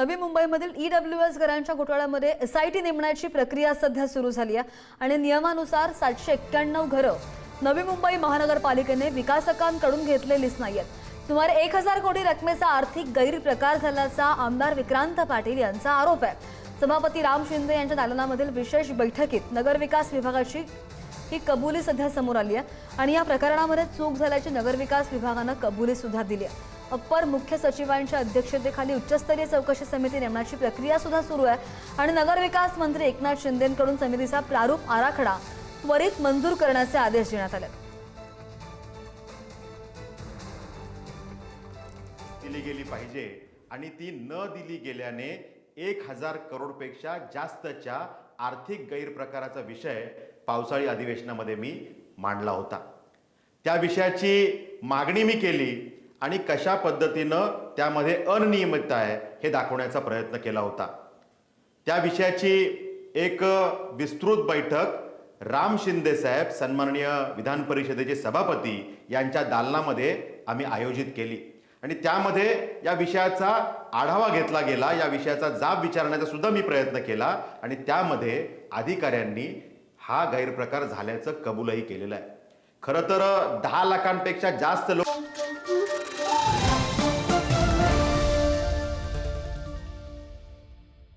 नवी मुंबईमधील E W S घरांच्या घोटाळ्यामध्ये एस आय टी नेमण्याची प्रक्रिया सध्या सुरू झाली आहे आणि नियमानुसार सातशे एक्क्याण्णव घरं नवी मुंबई महानगरपालिकेने विकासकांकडून घेतलेलीच नाही आहेत सुमारे एक हजार कोटी रकमेचा आर्थिक गैरप्रकार झाल्याचा आमदार विक्रांत पाटील यांचा आरोप आहे. सभापती राम शिंदे यांच्या दालनामधील विशेष बैठकीत नगरविकास विभागाची ही कबुली सध्या समोर आली आहे. आणि या प्रकरणामध्ये चूक झाल्याची नगरविकास विभागानं कबुली सुद्धा दिली आहे. अप्पर मुख्य सचिवांच्या अध्यक्षतेखाली उच्चस्तरीय चौकशी समिती नेमण्याची प्रक्रिया सुद्धा सुरू आहे. आणि नगरविकास मंत्री एकनाथ शिंदेकडून समितीचा प्रारूप आराखडा त्वरित मंजूर करण्याचे आदेश देण्यात आले दिली गेली पाहिजे. आणि ती न दिली गेल्याने एक हजार करोडपेक्षा जास्तच्या आर्थिक गैरप्रकाराचा विषय पावसाळी अधिवेशनामध्ये मी मांडला होता. त्या विषयाची मागणी मी केली आणि कशा पद्धतीनं त्यामध्ये अनियमितता आहे हे दाखवण्याचा प्रयत्न केला होता. त्या विषयाची एक विस्तृत बैठक राम शिंदे साहेब सन्माननीय विधान परिषदेचे सभापती यांच्या दालनामध्ये आम्ही आयोजित केली. आणि त्यामध्ये या विषयाचा आढावा घेतला गेला या विषयाचा जाब विचारण्याचा सुद्धा मी प्रयत्न केला आणि त्यामध्ये अधिकाऱ्यांनी हा गैरप्रकार झाल्याचं कबूलही केलेलं आहे. खरं तर दहा लाखांपेक्षा जास्त लोक